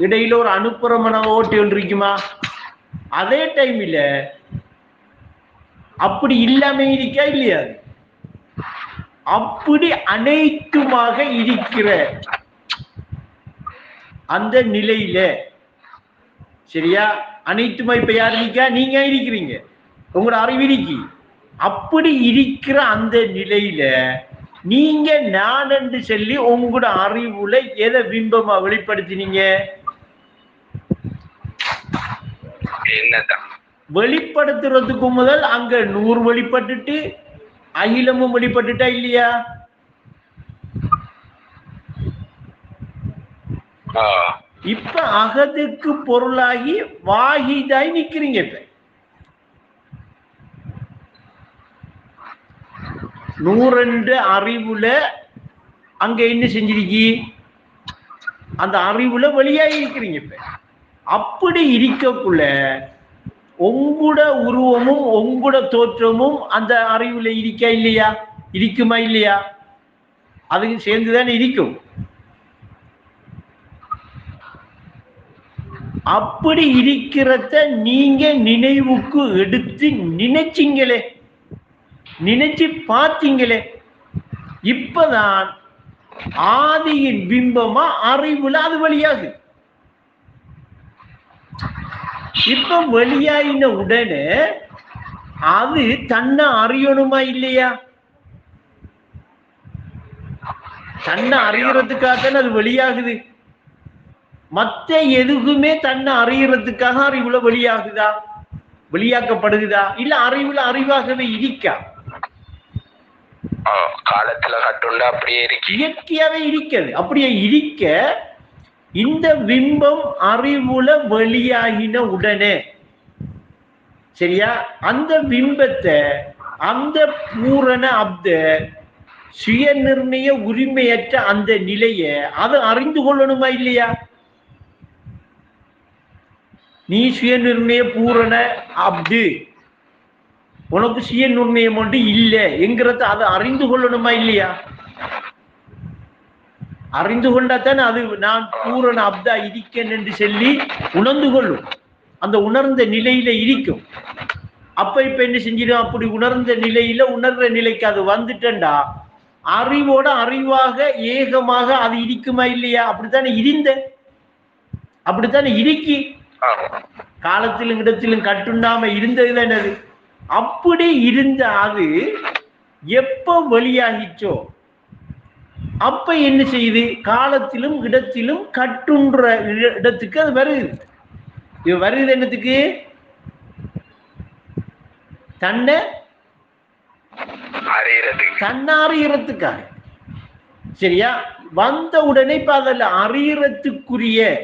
இடையில ஒரு அனுப்புறமன ஓட்டி ஒன்றிருக்குமா அதே டைம்ல அப்படி இல்லாம இருக்கா இல்லையா? அது? அப்படி அனைத்துமாக இருக்கிற அந்த நிலையில சரியா? அனைத்துமா இப்ப யார் இருக்கா? நீங்க இருக்கிறீங்க. உங்களோட அறிவு இருக்கி. அப்படி இருக்கிற அந்த நிலையில நீங்க நான் என்று சொல்லி உங்களோட அறிவுல எதை பிம்பமா வெளிப்படுத்தினீங்க? வெளிப்படுத்துறதுக்கு முதல் அங்க நூறு வெளிப்பட்டுட்டு அகிலமும் வெளிப்பட்டுட்டா இல்லையா? இப்ப அகதுக்கு பொருளாகி வாகிதாய் நிக்கிறீங்க இப்ப. நூறெண்டு அறிவுல அங்க என்ன செஞ்சிருக்கி? அந்த அறிவுல வெளியாகி இருக்கிறீங்க இப்ப. அப்படி இருக்கக்குள்ள உங்களோட உருவமும் உங்களோட தோற்றமும் அந்த அறிவுல இருக்கா இல்லையா? இருக்குமா இல்லையா? அதுக்கு சேர்ந்துதான் இருக்கும். அப்படி இருக்கிறத நீங்க நினைவுக்கு எடுத்து நினைச்சீங்களே. நினைச்சு பார்த்தீங்களே. இப்பதான் ஆதியின் பிம்பமா அறிவுல அது வழியாகுது இப்ப வெளியாயின உடனே அது தன்னை அறியணுமா இல்லையா? தன்னை அறியறதுக்காக அது வெளியாகுது. மத்த எதுக்குமே தன்னை அறியறதுக்காக அறிவுல வெளியாகுதா? வெளியாக்கப்படுகுதா? இல்ல அறிவுல அறிவாகவே இருக்கா? காலத்துல கட்டுண்டு அப்படியே இருக்கு. இயற்கையாவே இருக்கிறது அப்படியே இருக்க இந்த பிம்பம் அறிவுல வெளியாகின உடனே சரியா? அந்த பிம்பத்தை அந்த பூரண அப்த சுய நிர்ணய உரிமையற்ற அந்த நிலைய அது அறிந்து கொள்ளணுமா இல்லையா? நீ சுய நிர்ணய பூரண அப்து. உனக்கு சுய நிர்ணயம் ஒன்று இல்லை என்கிறத அதை அறிந்து கொள்ளணுமா இல்லையா? அறிந்து கொண்டாத்தான் அது நான் பூரண அப்தா இருக்கேன் என்று சொல்லி உணர்ந்து கொள்ளும். அந்த உணர்ந்த நிலையில இருக்கும். அப்ப இப்ப என்ன செஞ்சிடும் அப்படி உணர்ந்த நிலையில உணர்ற நிலைக்கு அது வந்துட்டேன்டா. அறிவோட அறிவாக ஏகமாக அது இருக்குமா இல்லையா? அப்படித்தானே இருந்த. அப்படித்தானே இருக்கி. காலத்திலும் இடத்திலும் கட்டுண்டாம இருந்தது என்னது அப்படி இருந்த அது எப்ப வெளியாகிச்சோ அப்ப என்ன செய்யுது? காலத்திலும் இடத்திலும் கட்டுன்ற இட- இடத்துக்கு அது வருது. இது வருது என்னத்துக்கு? தன்னை அறியறதுக்கு. தன்னாரியறதுக்காக சரியா? வந்த உடனே இப்ப அதில் அறியறதுக்குரிய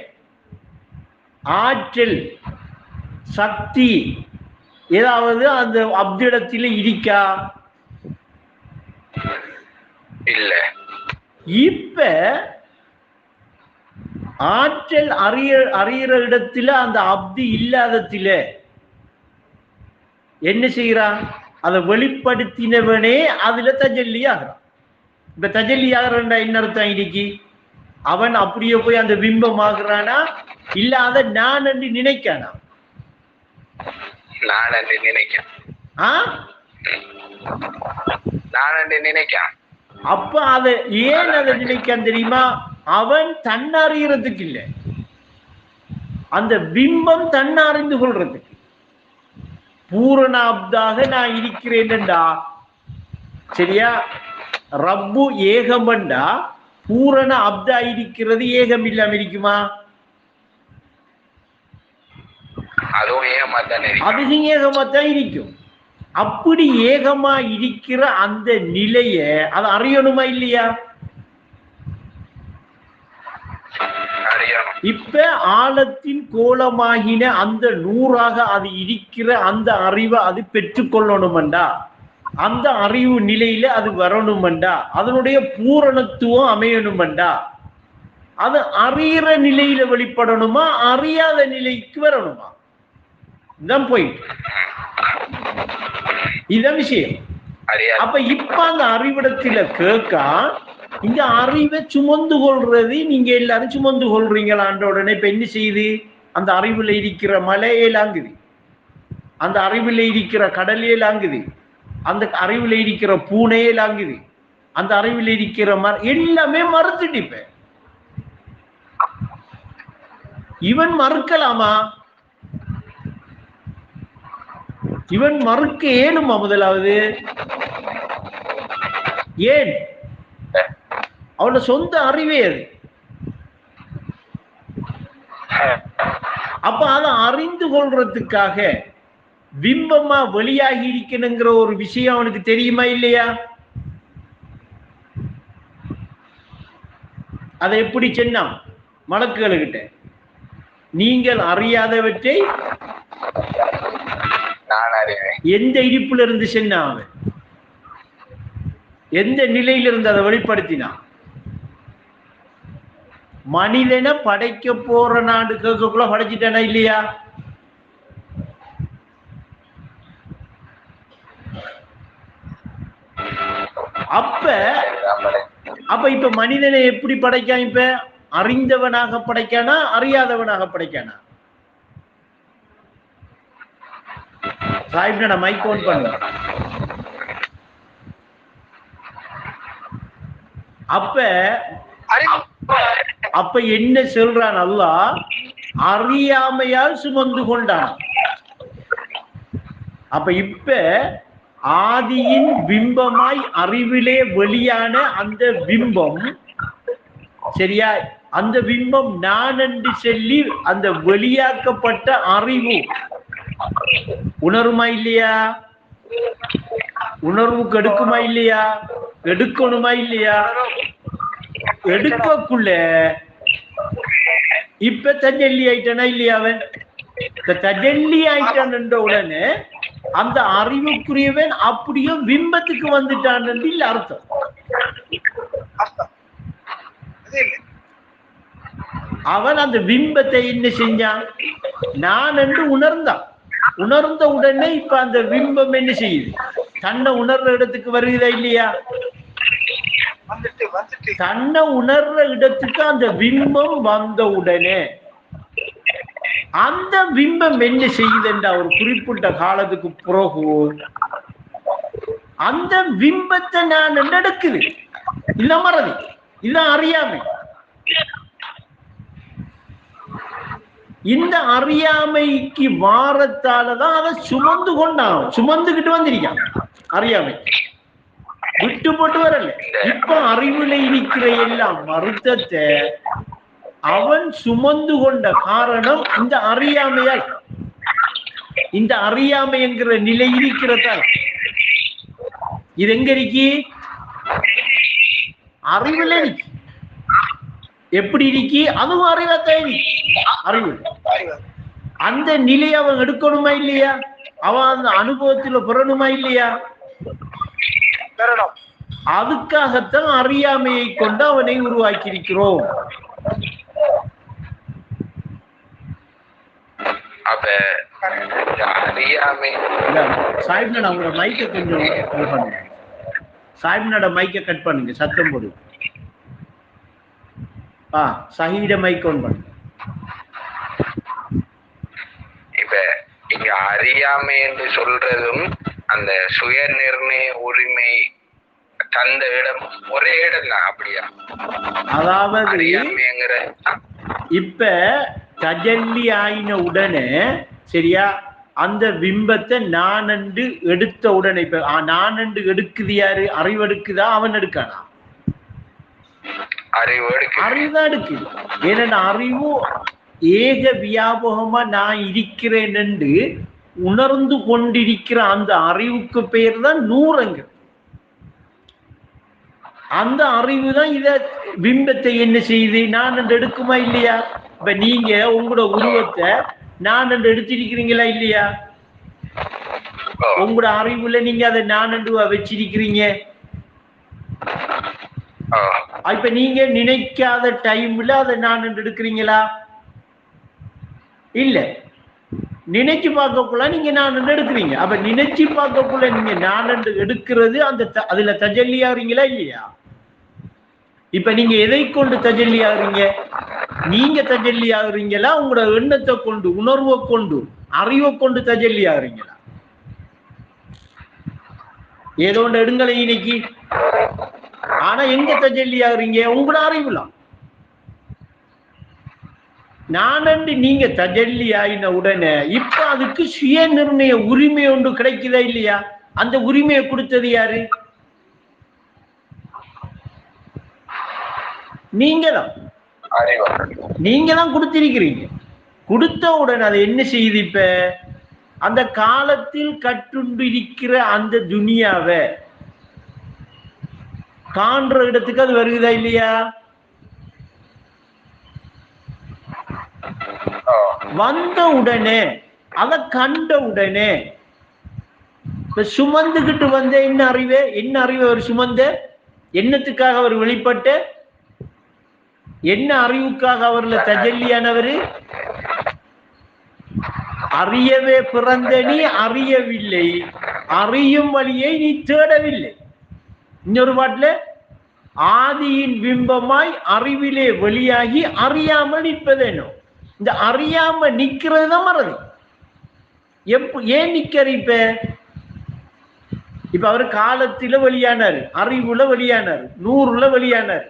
ஆற்றல் சக்தி ஏதாவது அந்த அப்திடத்தில் இருக்கா? இல்ல. இப்ப ஆற்றல் அறிய அறியிற இடத்துல அந்த அப்தி இல்லாதத்தில என்ன செய்யறான் அதை வெளிப்படுத்தினவனே அதுல தஜல்லி ஆகிறான் இப்ப தஜல்லி ஆகிறான்டா என்ன அர்த்தம் இன்னைக்கு? அவன் அப்படியே போய் அந்த பிம்பம் ஆகுறானா இல்ல அதை நான் என்று நினைக்கானா? நான் என்று நினைக்கிறேன் ஆ? நான் என்று நினைக்கிறேன் அப்ப அதை ஏன் அதை நினைக்கான் தெரியுமா? அவன் தன்னை அறியறதுக்கு இல்லை. அந்த பிம்பம் தன்னை அறிந்து கொள்றதுக்கு. பூரணாப்தாக நான் இருக்கிறேன்டா சரியா? ரப்பு ஏகமண்டா பூரண அப்தா இருக்கிறது ஏகம் இல்லாம இருக்குமா? அதுவும் ஏமா தானே இருக்கு. அதுவும் ஏகமா தான் இருக்கும். அப்படி ஏகமா இருக்கிற அந்த நிலைய அதை அறியணுமா இல்லையா? இப்ப ஆழத்தின் கோலமாகின அந்த நூறாக அது இருக்கிற அந்த அறிவை அது பெற்றுக்கொள்ளணுமண்டா? அந்த அறிவு நிலையில அது வரணுமண்டா? அதனுடைய பூரணத்துவம் அமையணுமண்டா? அது அறியிற நிலையில வெளிப்படணுமா? அறியாத நிலைக்கு வரணுமா? இதான் போயிட்டு இதான் விஷயம். அப்ப இப்ப அந்த அறிவிடத்துல கேட்கா இந்த அறிவை சுமந்து கொள்றது நீங்க எல்லாரும் சுமந்து கொள்றீங்களான்ற உடனே இப்ப என்ன செய்யுது? அந்த அறிவுல இருக்கிற மலையேலாங்குது அந்த அறிவுல இருக்கிற கடலையேலாங்குது அந்த அறிவுல இருக்கிற பூனையேலாங்குது அந்த அறிவுல இருக்கிற மர எல்லாமே மறுத்துட்டு இப்ப. இவன் மறுக்கலாமா? இவன் மறுக்க ஏனுமா முதலாவது? ஏன்? அவனோட சொந்த அறிவே அது. அப்ப அதை அறிந்து கொள்றதுக்காக பிம்பமா வெளியாகி இருக்கணுங்கிற ஒரு விஷயம் அவனுக்கு தெரியுமா இல்லையா? அதை எப்படி சொன்னான்? மலக்குகளுக்கிட்ட நீங்கள் அறியாதவற்றை எந்த இடிப்புல இருந்து சென்னா அவன்? எந்த நிலையில இருந்து அதை வெளிப்படுத்தினான் மனிதனை படைக்க போற நாடு கேட்கக்குள்ள படைச்சிட்டானா இல்லையா? அப்ப அப்ப இப்ப மனிதனை எப்படி படைக்கான் இப்ப? அறிந்தவனாக படைக்கானா அறியாதவனாக படைக்கானா? சாஹிப் மைக் ஓன் பண்ணு. அப்ப அப்ப என்ன சொல்றான் அல்லாஹ் அறியாமையால் சுமந்து கொண்டான். அப்ப இப்ப ஆதியின் பிம்பமாய் அறிவிலே வெளியான அந்த பிம்பம் சரியா? அந்த பிம்பம் நான் என்று சொல்லி அந்த வெளியாக்கப்பட்ட அறிவு. உணருமா இல்லையா? உணர்வுக்கு எடுக்குமா இல்லையா? எடுக்கணுமா இல்லையா? எடுக்கக்குள்ள இப்ப தஜல்லி ஆயிட்டானா இல்லையா அவன்? இந்த தஜல்லி ஆயிட்டான் என்ற உடனே அந்த அறிவுக்குரியவன் அப்படியே பிம்பத்துக்கு வந்துட்டான் என்று இல்ல அர்த்தம். அவன் அந்த பிம்பத்தை என்ன செஞ்சான்? நான் என்று உணர்ந்தான். உணர்ந்த உடனே இப்ப அந்த பிம்பம் என்ன செய்யுது? தன்னை உணர்ற இடத்துக்கு வருகிறதா இல்லையா? தன்னை உணர்ற இடத்துக்கு அந்த பிம்பம் வந்த உடனே அந்த பிம்பம் என்ன செய்யுதுன்ற ஒரு குறிப்பிட்ட காலத்துக்கு பிறகு அந்த பிம்பத்தை நான் நடக்குது. இல்ல மறதி. இல்ல அறியாமை. இந்த அறியாமைக்கு வாரத்தாலதான் அதை சுமந்து கொண்டான். சுமந்துகிட்டு வந்திருக்கான். அறியாமை. விட்டு போட்டு வரல. இப்ப அறிவுல இருக்கிற எல்லா மருத்தத்தை அவன் சுமந்து கொண்ட காரணம் இந்த அறியாமையால். இந்த அறியாமை என்கிற நிலை இருக்கிறதால். இது எங்க இருக்கு? அறிவுல இருக்கு. எப்படி இருக்கி? அதுவும் அறிவாத்தான் இருக்கு. அறிவு. அந்த நிலையை அவன் எடுக்கணுமா இல்லையா? அவன் அந்த அனுபவத்துல பெறணுமா இல்லையா? பெறணும். அதுக்காகத்தான் அறியாமையை கொண்டு அவனை உருவாக்கி இருக்கிறோம் அப்ப அறியாமை உங்களோட மைக்கை கொஞ்சம் இது பண்ணுங்க. சாஹிப்னோட மைக்கை கட் பண்ணுங்க சத்தம் போடு. ஆ சஹீட மைக் ஒன் பண்ணுங்க இப்ப இங்க அறியாமை என்று சொல்றதும் அந்த சுய நிர்ணய உரிமை தந்த இடம் ஒரே இடம் தான் அப்படியா? அதாவது அறியாமைங்கிற இப்ப தஜல்லி ஆயின உடனே சரியா? அந்த பிம்பத்தை நானண்டு எடுத்த உடனே இப்ப ஆ, நானண்டு எடுக்குது யாரு? அறிவெடுக்குதா? அவன் எடுக்கானா அறிவு எடுக்க அறிவுதான் எடுக்குது. ஏன்னா அறிவு ஏக வியாபகமா நான் இருக்கிறேன் என்று உணர்ந்து கொண்டிருக்கிற அந்த அறிவுக்கு பெயர் தான் நூறங்க. அந்த அறிவு தான் இத பிம்பத்தை என்ன செய்யுது? நான் என்று எடுக்குமா இல்லையா? இப்ப நீங்க உங்களோட உருவத்தை நான் என்று எடுத்திருக்கிறீங்களா இல்லையா? உங்களோட அறிவுல நீங்க அதை நான் என்று வச்சிருக்கிறீங்க? இப்ப நீங்க நினைக்காத டைம்ல அதை நான் எடுக்கிறீங்களா? இல்ல. நினைச்சு பார்க்கக்குள்ள நீங்க நான் எடுக்கிறீங்க. அப்ப நினைச்சு பார்க்கக்குள்ள நீங்க நான் எடுக்கிறது அந்த த- அதுல தஜல்லியாகிறீங்களா இல்லையா? இப்ப நீங்க எதை கொண்டு தஜல்லி ஆகுறீங்க நீங்க தஜல்லி ஆகுறீங்களா உங்களோட எண்ணத்தை கொண்டு உணர்வை கொண்டு அறிவை கொண்டு தஜல்லி ஆகுறீங்களா ஏதோ ஒன்று எடுங்களை இன்னைக்கு. ஆனா எங்க தஜல்லி ஆகுறீங்க உங்களோட அறிவுலாம் நானண்டு நீங்க தஜல்லி ஆயின உடனே இப்ப அதுக்கு சுய நிர்ணய உரிமை ஒன்று கிடைக்குதா இல்லையா? அந்த உரிமையை கொடுத்தது யாரு? நீங்க தான் நீங்க தான் கொடுத்திருக்கிறீங்க. கொடுத்த உடனே அதை என்ன செய்யுது இப்ப? அந்த காலத்தில் கட்டுண்டு இருக்கிற அந்த துனியாவை காண்ற இடத்துக்கு அது வருகுதா இல்லையா? வந்த உடனே அதை கண்ட உடனே இப்ப சுமந்துகிட்டு வந்த என்ன அறிவு? என்ன அறிவு அவர் சுமந்த? என்னத்துக்காக அவர் வெளிப்பட்டு? என்ன அறிவுக்காக அவர்ல தஜல்லியானவர்? அறியவே பிறந்த நீ அறியவில்லை. அறியும் வழியை நீ தேடவில்லை. இன்னொரு பாட்டுல ஆதியின் பிம்பமாய் அறிவிலே வெளியாகி அறியாமல் நிற்பதேனோ? இந்த அறியாம நிக்கிறது தான் மறதி. எப்ப ஏன் நிக்கிற இப்ப? இப்ப அவர் காலத்தில வெளியானார் அறிவுல வெளியானார் நூறுல வெளியானார்.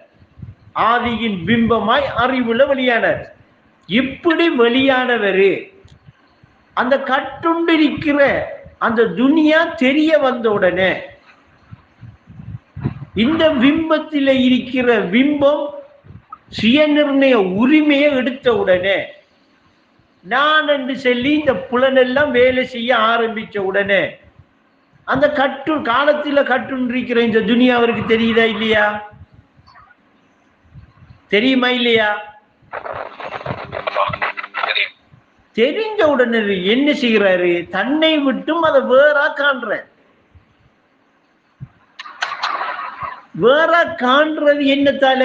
ஆதியின் பிம்பமாய் அறிவுல வெளியானார். இப்படி வெளியானவர் அந்த கட்டுண்டிருக்கிற அந்த துனியா தெரிய வந்த உடனே இந்த பிம்பத்தில் இருக்கிற பிம்பம் சுயநிர்ணய உரிமையை எடுத்த உடனே நான் என்று சொல்லி இந்த புலனெல்லாம் வேலை செய்ய ஆரம்பிச்ச உடனே அந்த கட்டு காலத்துல கட்டுண்டிருக்கிற இந்த துனியா அவருக்கு தெரியுதா இல்லையா? தெரியுமா இல்லையா? தெரிஞ்ச உடனே என்ன செய்கிறாரு? தன்னை விட்டும் அதை வேறா காண்ற வேற காண்றது என்னத்தால?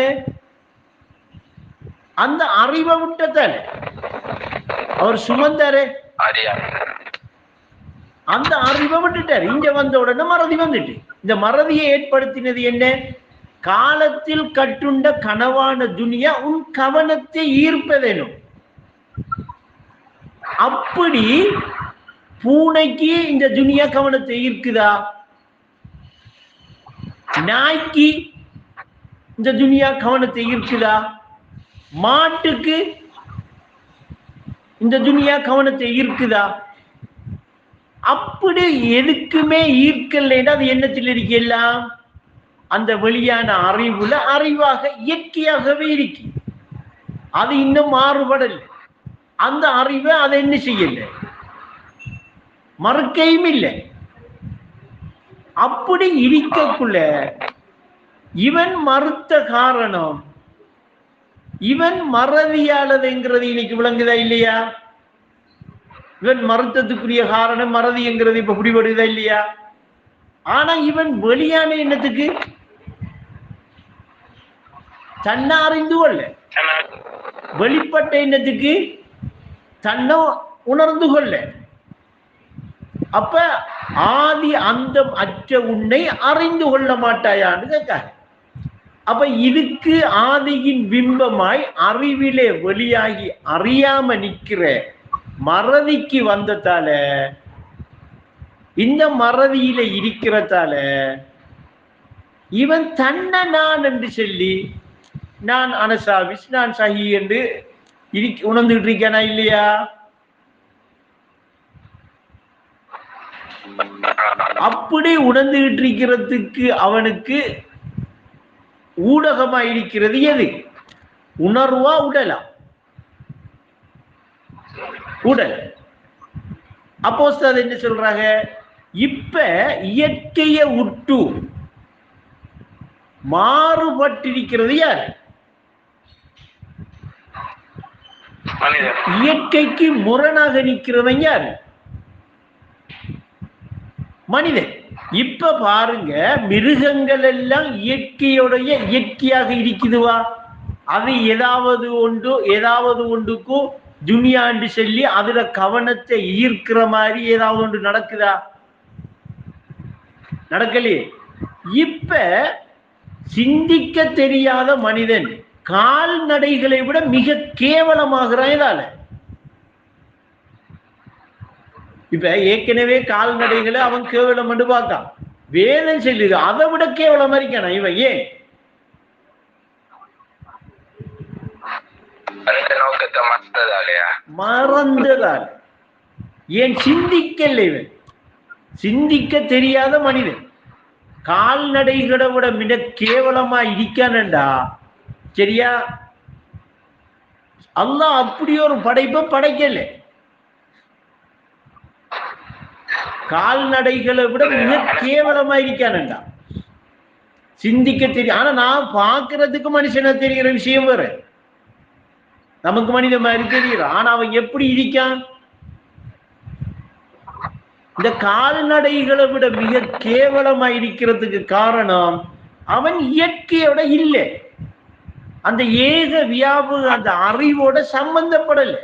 அந்த அறிவை விட்டத்தால. அவர் சுமந்தாரு. அந்த அறிவை விட்டுட்டார். இங்க வந்த உடனே மறதி வந்துட்டு. இந்த மறதியை ஏற்படுத்தினது என்ன? காலத்தில் கட்டுண்ட கனவான துனியா உன் கவனத்தை ஈர்ப்பதேனும் அப்படி பூனைக்கு இந்த துனியா கவனத்தை ஈர்க்குதா? நாய்க்கு இந்த துனியா கவனத்தை ஈர்க்குதா? மாட்டுக்கு இந்த துனியா கவனத்தை ஈர்க்குதா? அப்படி எதுக்குமே ஈர்க்கலைன்னா அது எண்ணத்தில் இருக்கலாம் அந்த வெளியான அறிவுல அறிவாக இயற்கையாகவே இருக்கு. அது இன்னும் மாறுபடல். அந்த அறிவை அதை என்ன செய்யல? மறுக்கையும் இல்லை. அப்படி இருக்கக்குள்ள இவன் மறுத்த காரணம் இவன் மறதியாளதுங்கிறது இன்னைக்கு விளங்குதா இல்லையா? இவன் மறுத்ததுக்குரிய காரணம் மறதிங்கிறது இப்ப பிடிபடுதா இல்லையா? ஆனா இவன் வெளியான எண்ணத்துக்கு தன்னை அறிந்து கொள்ள. வெளிப்பட்ட எண்ணத்துக்கு தன்னை உணர்ந்து கொள்ள. அப்ப ஆதி அந்தம் அற்ற உன்னை அறிந்து கொள்ள மாட்டாயான்னு கேட்காரு அப்ப இதுக்கு ஆதியின் பிம்பமாய் அறிவிலே வெளியாகி அறியாம நிக்கிற மறதிக்கு வந்ததால இந்த மறதியில இருக்கிறதால இவன் தன்னை நான் என்று சொல்லி நான் அனசா நான் சஹி என்று இரு- உணர்ந்துகிட்டு இருக்கானா இல்லையா? அப்படி உணர்ந்துகிட்டு இருக்கிறதுக்கு அவனுக்கு ஊடகமா இருக்கிறது எது? உணர்வா உடலா? உடல். அப்போ அது என்ன சொல்றாங்க? இப்ப இயற்கைய உட்டு மாறுபட்டிருக்கிறது யார்? இயற்கைக்கு முரணாக நிற்கிறவன் யார்? மனிதன். இப்ப பாருங்க மிருகங்கள் எல்லாம் இயற்கையுடைய இயற்கையாக இருக்குதுவா அது ஏதாவது ஒன்று ஏதாவது ஒன்றுக்கும் துனியாண்டு சொல்லி அதுல கவனத்தை ஈர்க்கிற மாதிரி ஏதாவது ஒன்று நடக்குதா? நடக்கலையே. இப்ப சிந்திக்க தெரியாத மனிதன் கால்நடைகளை விட மிக கேவலமாகிறான் இதால. இப்ப ஏற்கனவே கால்நடைகளை அவன் கேவலம் என்று பார்த்தான். வேதம் சொல்லுது அதை விட கேவலம் இருக்கானா இவன் ஏன்? மறந்ததால். ஏன் சிந்திக்கல இவன்? சிந்திக்க தெரியாத மனிதன். கால்நடைகளை விட மிக கேவலமா இருக்கானண்டா? சரியா? அல்லாஹ் அப்படி ஒரு படைப்பை படைக்கல. கால்நடைகளை விட மிக கேவலமா இருக்கானண்டா சிந்திக்க தெரியும் ஆனா நான் பார்க்கிறதுக்கு மனுஷனா தெரிகிற விஷயம் வேற. நமக்கு மனித மாதிரி தெரியும் ஆனா அவன் எப்படி இருக்கான்? இந்த கால்நடைகளை விட மிக கேவலமா இருக்கிறதுக்கு காரணம் அவன் இயற்கையோட இல்லை. அந்த ஏக வியாபு அந்த அறிவோட சம்பந்தப்படல.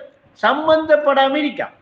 சம்பந்தப்படாம இருக்கான்.